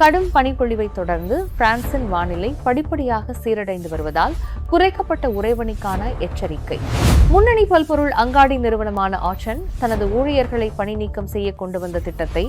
கடும் பனிப்பொழிவை தொடர்ந்து பிரான்சின் வானிலை படிப்படியாக சீரடைந்து வருவதால் குறைக்கப்பட்ட உறைபனிக்கான எச்சரிக்கை. முன்னணி பல்பொருள் அங்காடி நிறுவனமான ஆச்சன் தனது ஊழியர்களை பணி நீக்கம் செய்ய கொண்டு வந்த திட்டத்தை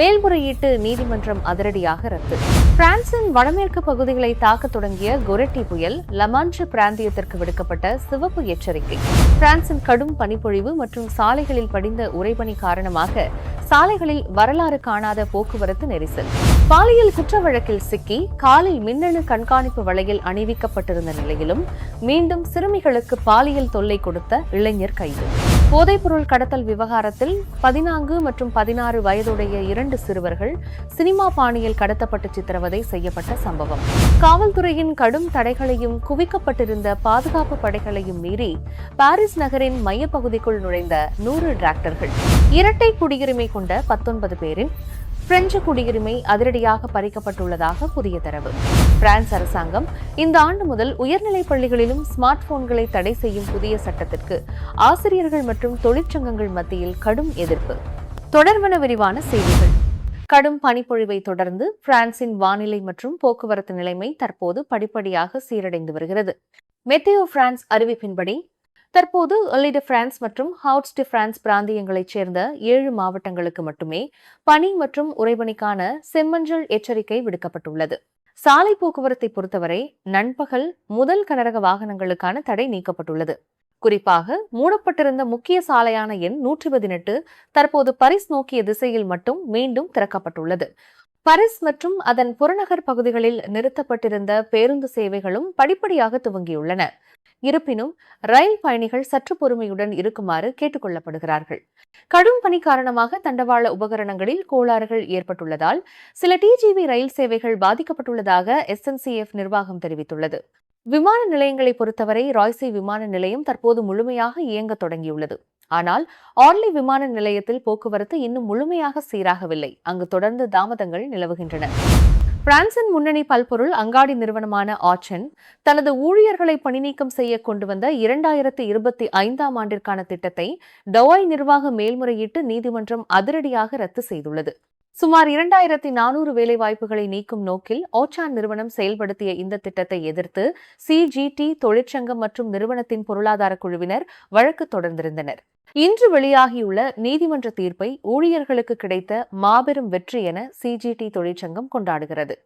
மேல்முறையீட்டு நீதிமன்றம் அதிரடியாக ரத்து. பிரான்சின் வடமேற்கு பகுதிகளை தாக்க தொடங்கிய கொரெட்டி புயல் லமான்ஷு பிராந்தியத்திற்கு விடுக்கப்பட்ட சிவப்பு எச்சரிக்கை. பிரான்சின் கடும் பனிப்பொழிவு மற்றும் சாலைகளில் படிந்த உறைபனி காரணமாக சாலைகளில் வரலாறு காணாத போக்குவரத்து நெரிசல். பாலியல் குற்ற வழக்கில் சிக்கி காலில் மின்னணு கண்காணிப்பு வலையில் அணிவிக்கப்பட்டிருந்த நிலையிலும் மீண்டும் சிறுமிகளுக்கு பாலியல் தொல்லை கொடுத்த இளைஞர் கைது. போதைப்பொருள் கடத்தல் விவகாரத்தில் பதினான்கு மற்றும் பதினாறு வயதுடைய இரண்டு சிறுவர்கள் சினிமா பாணியில் கடத்தப்பட்டு சித்திரவதை செய்யப்பட்ட சம்பவம். காவல்துறையின் கடும் தடைகளையும் குவிக்கப்பட்டிருந்த பாதுகாப்பு படைகளையும் மீறி பாரிஸ் நகரின் மையப்பகுதிக்குள் நுழைந்த நூறு டிராக்டர்கள். இரட்டை குடியுரிமை கொண்ட பத்தொன்பது பேரின் பிரெஞ்சு குடியுரிமை அதிரடியாக பறிக்கப்பட்டுள்ளதாக புதிய தரவு. பிரான்ஸ் அரசாங்கம் இந்த ஆண்டு முதல் உயர்நிலைப் பள்ளிகளிலும் ஸ்மார்ட் போன்களை தடை செய்யும் புதிய சட்டத்திற்கு ஆசிரியர்கள் மற்றும் தொழிற்சங்கங்கள் மத்தியில் கடும் எதிர்ப்பு. தொடர்வன விரிவான செய்திகள். கடும் பனிப்பொழிவை தொடர்ந்து பிரான்சின் வானிலை மற்றும் போக்குவரத்து நிலைமை தற்போது படிப்படியாக சீரடைந்து வருகிறது. மெத்தேயோ பிரான்ஸ் அறிவிப்பின்படி தற்போது ஒலிட பிரான்ஸ் மற்றும் ஹவுட்ஸ் டி பிரான்ஸ் பிராந்தியங்களைச் சேர்ந்த ஏழு மாவட்டங்களுக்கு மட்டுமே பனி மற்றும் உறைபனிக்கான செம்மஞ்சள் எச்சரிக்கை விடுக்கப்பட்டுள்ளது. சாலை போக்குவரத்தை பொறுத்தவரை நண்பகல் முதல் கனரக வாகனங்களுக்கான தடை நீக்கப்பட்டுள்ளது. குறிப்பாக மூடப்பட்டிருந்த முக்கிய சாலையான எண் நூற்றி பதினெட்டு தற்போது பரிஸ் நோக்கிய திசையில் மட்டும் மீண்டும் திறக்கப்பட்டுள்ளது. பரிஸ் மற்றும் அதன் புறநகர் பகுதிகளில் நிறுத்தப்பட்டிருந்த பேருந்து சேவைகளும் படிப்படியாக துவங்கியுள்ளன. இருப்பினும் ரயில் பயணிகள் சற்று பொறுமையுடன் இருக்குமாறு கேட்டுக்கொள்ளப்படுகிறார்கள். கடும் பணி காரணமாக தண்டவாள உபகரணங்களில் கோளாறுகள் ஏற்பட்டுள்ளதால் சில டிஜிவி ரயில் சேவைகள் பாதிக்கப்பட்டுள்ளதாக எஸ்என்சிஎஃப் நிர்வாகம் தெரிவித்துள்ளது. விமான நிலையங்களை பொறுத்தவரை ராய்சி விமான நிலையம் தற்போது முழுமையாக இயங்க தொடங்கியுள்ளது. ஆனால் ஆர்லி விமான நிலையத்தில் போக்குவரத்து இன்னும் முழுமையாக சீராகவில்லை. அங்கு தொடர்ந்து தாமதங்கள் நிலவுகின்றன. பிரான்சின் முன்னணி பல்பொருள் அங்காடி நிறுவனமான ஆச்சன் தனது ஊழியர்களை பணிநீக்கம் செய்ய கொண்டு வந்த இரண்டாயிரத்தி இருபத்தி ஐந்தாம் ஆண்டிற்கான திட்டத்தை டவாய் நிர்வாக மேல்முறையீட்டு நீதிமன்றம் அதிரடியாக ரத்து செய்துள்ளது. சுமார் இரண்டாயிரத்தி நானூறு வேலைவாய்ப்புகளை நீக்கும் நோக்கில் ஓச்சான் நிறுவனம் செயல்படுத்திய இந்த திட்டத்தை எதிர்த்து சிஜிடி தொழிற்சங்கம் மற்றும் நிறுவனத்தின் பொருளாதார குழுவினர் வழக்கு தொடர்ந்திருந்தனர். இன்று வெளியாகியுள்ள நீதிமன்ற தீர்ப்பை ஊழியர்களுக்கு கிடைத்த மாபெரும் வெற்றி என சிஜிடி தொழிற்சங்கம் கொண்டாடுகிறது.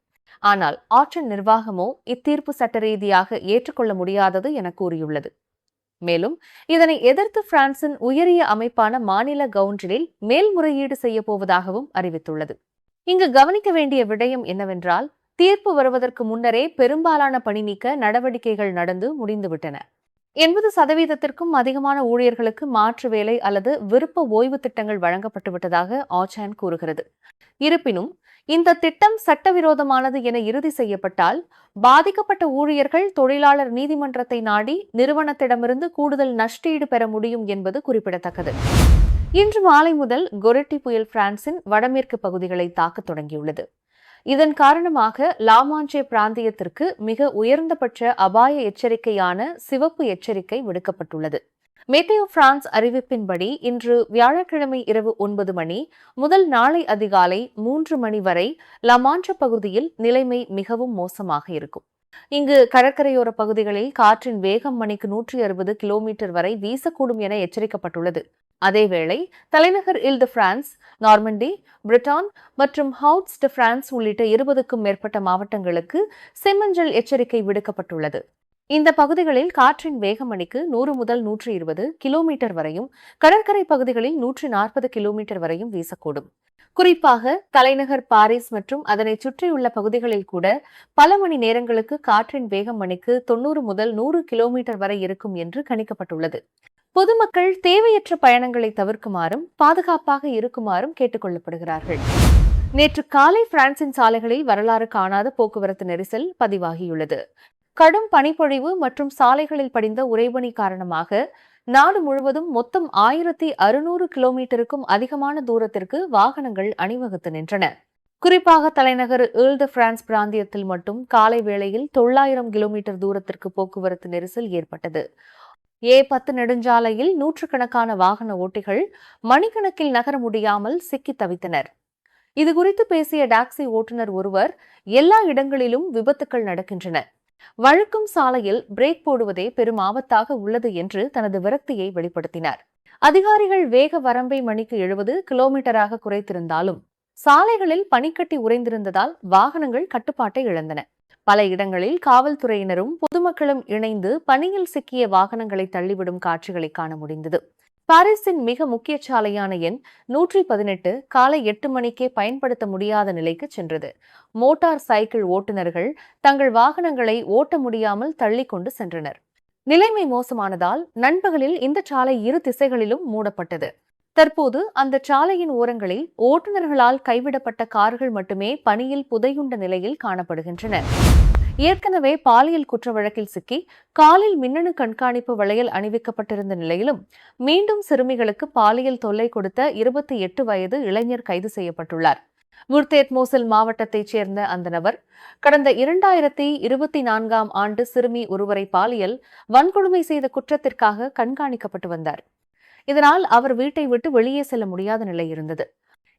ஆனால் ஆற்றல் நிர்வாகமோ இத்தீர்ப்பு சட்ட ரீதியாக ஏற்றுக்கொள்ள முடியாதது என கூறியுள்ளது. மேலும் இதனை எதிர்த்து பிரான்சின் உயரிய அமைப்பான மாநில கவுன்சிலில் மேல்முறையீடு செய்யப்போவதாகவும் அறிவித்துள்ளது. இங்கு கவனிக்க வேண்டிய விடயம் என்னவென்றால் தீர்ப்பு வருவதற்கு முன்னரே பெரும்பாலான பணி நீக்க நடவடிக்கைகள் நடந்து முடிந்துவிட்டன. எண்பது சதவீதத்திற்கும் அதிகமான ஊழியர்களுக்கு மாற்று வேலை அல்லது விருப்ப ஓய்வு திட்டங்கள் வழங்கப்பட்டுவிட்டதாக ஆச்சான் கூறுகிறது. இருப்பினும் இந்த திட்டம் சட்டவிரோதமானது என இறுதி செய்யப்பட்டால் பாதிக்கப்பட்ட ஊழியர்கள் தொழிலாளர் நீதிமன்றத்தை நாடி நிறுவனத்திடமிருந்து கூடுதல் நஷ்டீடு பெற முடியும் என்பது குறிப்பிடத்தக்கது. இன்று மாலை முதல் கொரெட்டி புயல் பிரான்சின் வடமேற்கு பகுதிகளை தாக்கத் தொடங்கியுள்ளது. இதன் காரணமாக லாமாஞ்சே பிராந்தியத்திற்கு மிக உயர்ந்தபட்ச அபாய எச்சரிக்கையான சிவப்பு எச்சரிக்கை விடுக்கப்பட்டுள்ளது. மெத்தேயோ பிரான்ஸ் அறிவிப்பின்படி இன்று வியாழக்கிழமை இரவு ஒன்பது மணி முதல் நாளை அதிகாலை மூன்று மணி வரை லமான்ற பகுதியில் நிலைமை மிகவும் மோசமாக இருக்கும். இங்கு கடற்கரையோர பகுதிகளில் காற்றின் வேகம் மணிக்கு நூற்றி அறுபது கிலோமீட்டர் வரை வீசக்கூடும் என எச்சரிக்கப்பட்டுள்ளது. அதேவேளை தலைநகர் இல் தி பிரான்ஸ் நார்மண்டி பிரிட்டான் மற்றும் ஹவுட்ஸ் de பிரான்ஸ் உள்ளிட்ட இருபதுக்கும் மேற்பட்ட மாவட்டங்களுக்கு செம்மஞ்சள் எச்சரிக்கை விடுக்கப்பட்டுள்ளது. இந்த பகுதிகளில் காற்றின் வேக மணிக்கு நூறு முதல் நூற்றி இருபது கிலோமீட்டர் வரையும் கடற்கரை பகுதிகளில் நூற்றி நாற்பது கிலோமீட்டர் வரையும் வீசக்கூடும். குறிப்பாக தலைநகர் பாரிஸ் மற்றும் அதனை சுற்றியுள்ள பகுதிகளில் கூட பல மணி நேரங்களுக்கு காற்றின் வேகம் மணிக்கு தொண்ணூறு முதல் நூறு கிலோமீட்டர் வரை இருக்கும் என்று கணிக்கப்பட்டுள்ளது. பொதுமக்கள் தேவையற்ற பயணங்களை தவிர்க்குமாறும் பாதுகாப்பாக இருக்குமாறும் கேட்டுக் கொள்ளப்படுகிறார்கள் நேற்று காலை பிரான்சின் சாலைகளில் வரலாறு காணாத போக்குவரத்து நெரிசல் பதிவாகியுள்ளது. கடும் பனிப்பொழிவு மற்றும் சாலைகளில் படிந்த உறைபனி காரணமாக நாடு முழுவதும் மொத்தம் ஆயிரத்தி அறுநூறு கிலோமீட்டருக்கும் அதிகமான தூரத்திற்கு வாகனங்கள் அணிவகுத்து நின்றன. குறிப்பாக தலைநகர் இல் த பிரான்ஸ் பிராந்தியத்தில் மட்டும் காலை வேளையில் தொள்ளாயிரம் கிலோமீட்டர் தூரத்திற்கு போக்குவரத்து நெரிசல் ஏற்பட்டது. ஏ பத்து நெடுஞ்சாலையில் நூற்றுக்கணக்கான வாகன ஓட்டிகள் மணிக்கணக்கில் நகர முடியாமல் சிக்கித் தவித்தனர். இதுகுறித்து பேசிய டாக்ஸி ஓட்டுநர் ஒருவர் எல்லா இடங்களிலும் விபத்துக்கள் நடக்கின்றன. வழுக்கும் சாலையில் பிரேக் போடுவதே பெரும் ஆபத்தாக உள்ளது என்று தனது விரக்தியை வெளிப்படுத்தினார். அதிகாரிகள் வேக வரம்பை மணிக்கு எழுபது கிலோமீட்டராக குறைத்திருந்தாலும் சாலைகளில் பனிக்கட்டி உறைந்திருந்ததால் வாகனங்கள் கட்டுப்பாட்டை இழந்தன. பல இடங்களில் காவல்துறையினரும் பொதுமக்களும் இணைந்து பணியில் சிக்கிய வாகனங்களை தள்ளிவிடும் காட்சிகளை காண முடிந்தது. பாரிஸின் மிக முக்கிய சாலையான எண் நூற்றி பதினெட்டு காலை எட்டு மணிக்கே பயன்படுத்த முடியாத நிலைக்கு சென்றது. மோட்டார் சைக்கிள் ஓட்டுநர்கள் தங்கள் வாகனங்களை ஓட்ட முடியாமல் தள்ளிக்கொண்டு சென்றனர். நிலைமை மோசமானதால் நண்பகலில் இந்த சாலை இரு திசைகளிலும் மூடப்பட்டது. தற்போது அந்த சாலையின் ஓரங்களில் ஓட்டுநர்களால் கைவிடப்பட்ட கார்கள் மட்டுமே பனியில் புதையுண்ட நிலையில் காணப்படுகின்றன. ஏற்கனவே பாலியல் குற்ற வழக்கில் சிக்கி காலில் மின்னணு கண்காணிப்பு வளையல் அணிவிக்கப்பட்டிருந்த நிலையிலும் மீண்டும் சிறுமிகளுக்கு பாலியல் தொல்லை கொடுத்த இருபத்தி எட்டு வயது இளைஞர் கைது செய்யப்பட்டுள்ளார். முர்தேத் மோசல் மாவட்டத்தைச் சேர்ந்த அந்த நபர் கடந்த இரண்டாயிரத்தி இருபத்தி நான்காம் ஆண்டு சிறுமி ஒருவரை பாலியல் வன்கொடுமை செய்த குற்றத்திற்காக கண்காணிக்கப்பட்டு வந்தார். இதனால் அவர் வீட்டை விட்டு வெளியே செல்ல முடியாத நிலை இருந்தது.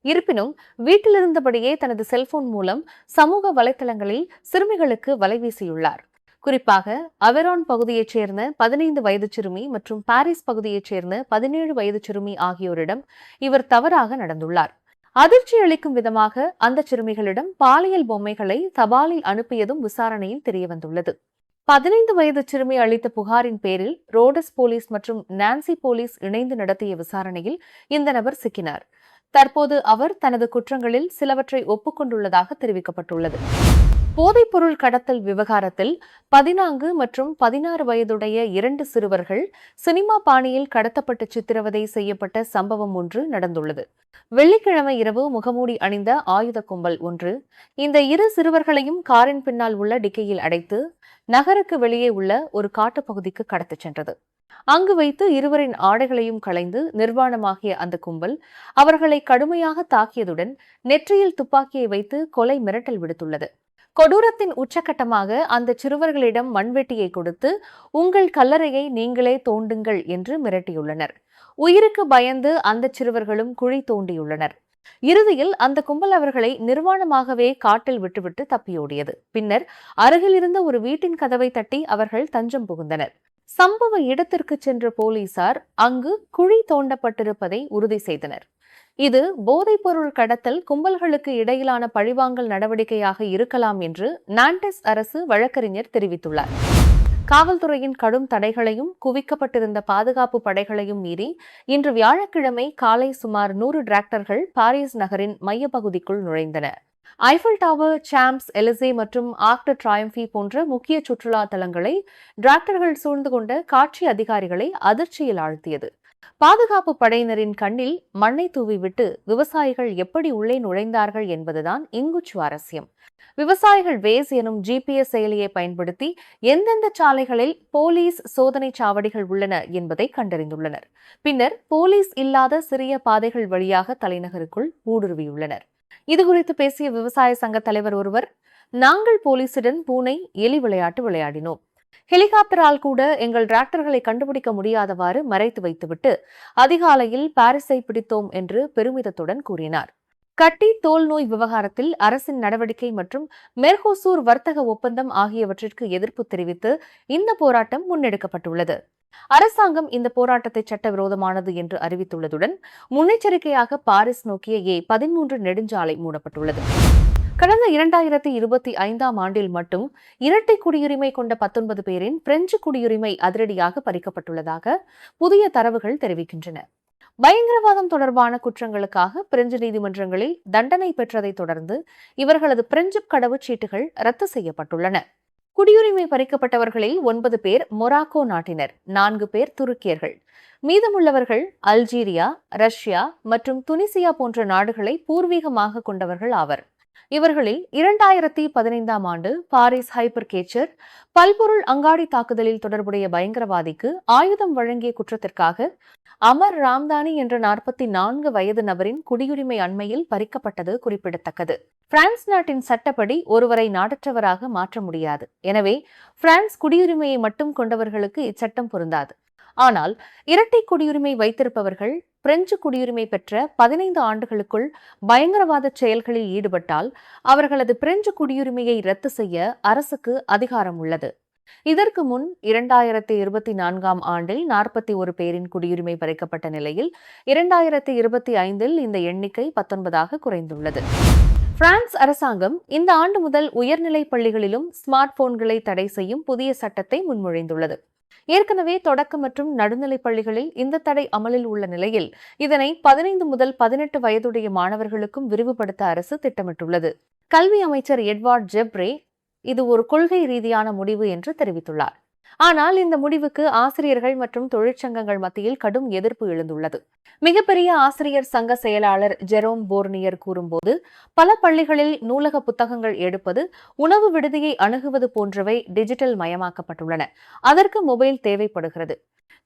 இருப்பினும் வீட்டிலிருந்தபடியே தனது செல்போன் மூலம் சமூக வலைதளங்களில் சிறுமிகளுக்கு வலைவீசியுள்ளார் குறிப்பாக அவெரான் பகுதியைச் சேர்ந்த பதினைந்து வயது சிறுமி மற்றும் பாரிஸ் பகுதியைச் சேர்ந்த பதினேழு வயது சிறுமி ஆகியோரிடம் இவர் தவறாக நடந்துள்ளார். அதிர்ச்சி அளிக்கும் விதமாக அந்த சிறுமிகளிடம் பாலியல் பொம்மைகளை தபாலில் அனுப்பியதும் விசாரணையில் தெரியவந்துள்ளது. பதினைந்து வயது சிறுமி அளித்த புகாரின் பேரில் ரோடஸ் போலீஸ் மற்றும் நான்சி போலீஸ் இணைந்து நடத்திய விசாரணையில் இந்த நபர் சிக்கினார். தற்போது அவர் தனது குற்றங்களில் சிலவற்றை ஒப்புக்கொண்டுள்ளதாக தெரிவிக்கப்பட்டுள்ளது. போதைப்பொருள் கடத்தல் விவகாரத்தில் பதினான்கு மற்றும் பதினாறு வயதுடைய இரண்டு சிறுவர்கள் சினிமா பாணியில் கடத்தப்பட்டு சித்திரவதை செய்யப்பட்ட சம்பவம் ஒன்று நடந்துள்ளது. வெள்ளிக்கிழமை இரவு முகமூடி அணிந்த ஆயுத கும்பல் ஒன்று இந்த இரு சிறுவர்களையும் காரின் பின்னால் உள்ள டிக்கையில் அடைத்து நகருக்கு வெளியே உள்ள ஒரு காட்டுப்பகுதிக்கு கடத்திச் சென்றது. அங்கு வைத்து இருவரின் ஆடைகளையும் களைந்து நிர்வாணமாகிய அந்த கும்பல் அவர்களை கடுமையாக தாக்கியதுடன் நெற்றியில் துப்பாக்கியை வைத்து கொலை மிரட்டல் விடுத்துள்ளது. கொடூரத்தின் உச்சக்கட்டமாக அந்த சிறுவர்களிடம் மண்வெட்டியை கொடுத்து உங்கள் கல்லறையை நீங்களே தோண்டுங்கள் என்று மிரட்டியுள்ளனர். உயிருக்கு பயந்து அந்த சிறுவர்களும் குழி தோண்டியுள்ளனர். இறுதியில் அந்த கும்பல் அவர்களை நிர்வாணமாகவே காட்டில் விட்டுவிட்டு தப்பியோடியது. பின்னர் அருகில் இருந்த ஒரு வீட்டின் கதவை தட்டி அவர்கள் தஞ்சம் புகுந்தனர். சம்பவ இடத்திற்கு சென்ற போலீசார் அங்கு குழி தோண்டப்பட்டிருப்பதை உறுதி செய்தனர். இது போதைப்பொருள் கடத்தல் கும்பல்களுக்கு இடையிலான பழிவாங்கல் நடவடிக்கையாக இருக்கலாம் என்று நான்டெஸ் அரசு வழக்கறிஞர் தெரிவித்துள்ளார். காவல்துறையின் கடும் தடைகளையும் குவிக்கப்பட்டிருந்த பாதுகாப்பு படைகளையும் மீறி இன்று வியாழக்கிழமை காலை சுமார் நூறு டிராக்டர்கள் பாரிஸ் நகரின் மையப்பகுதிக்குள் நுழைந்தன. ஐஃபில் டவர் சாம்ப்ஸ் எலிசே மற்றும் ஆக்ட ட்ராயம்ஃபி போன்ற முக்கிய சுற்றுலா தலங்களை டிராக்டர்கள் சூழ்ந்து கொண்ட காட்சி அதிகாரிகளை அதிர்ச்சியில் ஆழ்த்தியது. பாதுகாப்பு படையினரின் கண்ணில் மண்ணை தூவிவிட்டு விவசாயிகள் எப்படி உள்ளே நுழைந்தார்கள் என்பதுதான் இங்கு சுவாரஸ்யம். விவசாயிகள் வேஸ் எனும் ஜிபிஎஸ் செயலியை பயன்படுத்தி எந்தெந்த சாலைகளில் போலீஸ் சோதனை சாவடிகள் உள்ளன என்பதை கண்டறிந்துள்ளனர். பின்னர் போலீஸ் இல்லாத சிறிய பாதைகள் வழியாக தலைநகருக்குள் ஊடுருவியுள்ளனர். இதுகுறித்து பேசிய விவசாய சங்க தலைவர் ஒருவர் நாங்கள் போலீசுடன் பூனை எலி விளையாட்டு விளையாடினோம். ஹெலிகாப்டரால் கூட எங்கள் டிராக்டர்களை கண்டுபிடிக்க முடியாதவாறு மறைத்து வைத்துவிட்டு அதிகாலையில் பாரிஸை பிடித்தோம் என்று பெருமிதத்துடன் கூறினார். கட்டி தோல் நோய் விவகாரத்தில் அரசின் நடவடிக்கை மற்றும் மெர்கோசூர் வர்த்தக ஒப்பந்தம் ஆகியவற்றிற்கு எதிர்ப்பு தெரிவித்து இந்த போராட்டம் முன்னெடுக்கப்பட்டுள்ளது. அரசாங்கம் இந்த போராட்டத்தை சட்டவிரோதமானது என்று அறிவித்துள்ளதுடன் முன்னெச்சரிக்கையாக பாரிஸ் நோக்கிய ஏ பதிமூன்று நெடுஞ்சாலை மூடப்பட்டுள்ளது. கடந்த இரண்டாயிரத்தி இருபத்தி ஐந்தாம் ஆண்டில் மட்டும் இரட்டை குடியுரிமை கொண்ட பத்தொன்பது பேரின் பிரெஞ்சு குடியுரிமை அதிரடியாக பறிக்கப்பட்டுள்ளதாக புதிய தரவுகள் தெரிவிக்கின்றன. பயங்கரவாதம் தொடர்பான குற்றங்களுக்காக பிரெஞ்சு நீதிமன்றங்களில் தண்டனை பெற்றதைத் தொடர்ந்து இவர்களது பிரெஞ்சு கடவுச்சீட்டுகள் ரத்து செய்யப்பட்டுள்ளன. குடியுரிமை பறிக்கப்பட்டவர்களில் ஒன்பது பேர் மொராக்கோ நாட்டினர் நான்கு பேர் துருக்கியர்கள். மீதமுள்ளவர்கள் அல்ஜீரியா ரஷ்யா மற்றும் துனிசியா போன்ற நாடுகளை பூர்வீகமாக கொண்டவர்கள் ஆவர். இவர்களில் இரண்டாயிரத்தி பதினைந்தாம் ஆண்டு பாரிஸ் ஹைப்பர் கேச்சர் பல்பொருள் அங்காடி தாக்குதலில் தொடர்புடைய பயங்கரவாதிக்கு ஆயுதம் வழங்கிய குற்றத்திற்காக அமர் ராம்தானி என்ற நாற்பத்தி நான்கு வயது நபரின் குடியுரிமை அண்மையில் பறிக்கப்பட்டது குறிப்பிடத்தக்கது. பிரான்ஸ் நாட்டின் சட்டப்படி ஒருவரை நாடற்றவராக மாற்ற முடியாது. எனவே பிரான்ஸ் குடியுரிமையை மட்டும் கொண்டவர்களுக்கு இச்சட்டம் பொருந்தாது. ஆனால் இரட்டை குடியுரிமை வைத்திருப்பவர்கள் பிரெஞ்சு குடியுரிமை பெற்ற பதினைந்து ஆண்டுகளுக்குள் பயங்கரவாத செயல்களில் ஈடுபட்டால் அவர்களது பிரெஞ்சு குடியுரிமையை ரத்து செய்ய அரசுக்கு அதிகாரம் உள்ளது. இதற்கு முன் இரண்டாயிரத்தி இருபத்தி நான்காம் ஆண்டில் நாற்பத்தி ஒரு பேரின் குடியுரிமை பறிக்கப்பட்ட நிலையில் இரண்டாயிரத்தி இருபத்தி ஐந்தில் இந்த எண்ணிக்கை பத்தொன்பதாக குறைந்துள்ளது. பிரான்ஸ் அரசாங்கம் இந்த ஆண்டு முதல் உயர்நிலைப் பள்ளிகளிலும் ஸ்மார்ட் போன்களை தடை செய்யும் புதிய சட்டத்தை முன்மொழிந்துள்ளது. ஏற்கனவே தொடக்க மற்றும் நடுநிலைப் பள்ளிகளில் இந்த தடை அமலில் உள்ள நிலையில் இதனை பதினைந்து முதல் பதினெட்டு வயதுடைய மாணவர்களுக்கும் விரிவுபடுத்த அரசு திட்டமிட்டுள்ளது. கல்வி அமைச்சர் எட்வார்ட் ஜெப்ரே இது ஒரு கொள்கை ரீதியான முடிவு என்று தெரிவித்துள்ளார். ஆனால் இந்த முடிவுக்கு ஆசிரியர்கள் மற்றும் தொழிற்சங்கங்கள் மத்தியில் கடும் எதிர்ப்பு எழுந்துள்ளது. மிகப்பெரிய ஆசிரியர் சங்க செயலாளர் ஜெரோம் போர்னியர் கூறும்போது பல பள்ளிகளில் நூலக புத்தகங்கள் எடுப்பது உணவு விடுதியை அணுகுவது போன்றவை டிஜிட்டல் மயமாக்கப்பட்டுள்ளன. அதற்கு மொபைல் தேவைப்படுகிறது.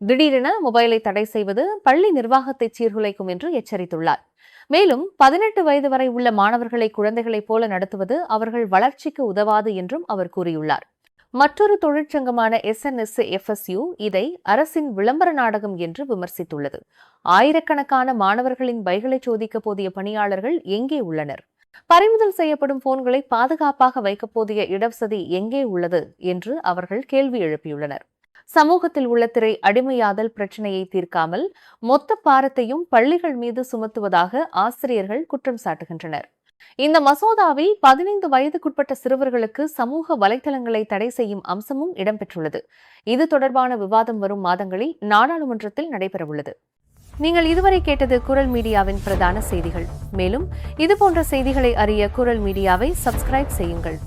திடீரென மொபைலை தடை செய்வது பள்ளி நிர்வாகத்தை சீர்குலைக்கும் என்று எச்சரித்துள்ளார். மேலும் பதினெட்டு வயது வரை உள்ள மாணவர்களை குழந்தைகளைப் போல நடத்துவது அவர்கள் வளர்ச்சிக்கு உதவாது என்றும் அவர் கூறியுள்ளார். மற்றொரு தொழிற்சங்கமான எஸ்என்எஸ் எஃப்எஸ்யூ இதை அரசின் விளம்பர நாடகம் என்று விமர்சித்துள்ளது. ஆயிரக்கணக்கான மாணவர்களின் பைகளை சோதிக்க போதிய பணியாளர்கள் எங்கே உள்ளனர்? பறிமுதல் செய்யப்படும் போன்களை பாதுகாப்பாக வைக்கப் போதிய இடவசதி எங்கே உள்ளது? என்று அவர்கள் கேள்வி எழுப்பியுள்ளனர். சமூகத்தில் உள்ள திரை அடிமையாதல் பிரச்சனையை தீர்க்காமல் மொத்த பாரத்தையும் பள்ளிகள் மீது சுமத்துவதாக ஆசிரியர்கள் குற்றம் சாட்டுகின்றனர். இந்த மசோதாவில் பதினைந்து வயதுக்குட்பட்ட சிறுவர்களுக்கு சமூக வலைதளங்களை தடை செய்யும் அம்சமும் இடம்பெற்றுள்ளது. இது தொடர்பான விவாதம் வரும் மாதங்களில் நாடாளுமன்றத்தில் நடைபெறவுள்ளது. நீங்கள் இதுவரை கேட்டது குரல் மீடியாவின் பிரதான செய்திகள். மேலும் இதுபோன்ற செய்திகளை அறிய குரல் மீடியாவை சப்ஸ்கிரைப் செய்யுங்கள்.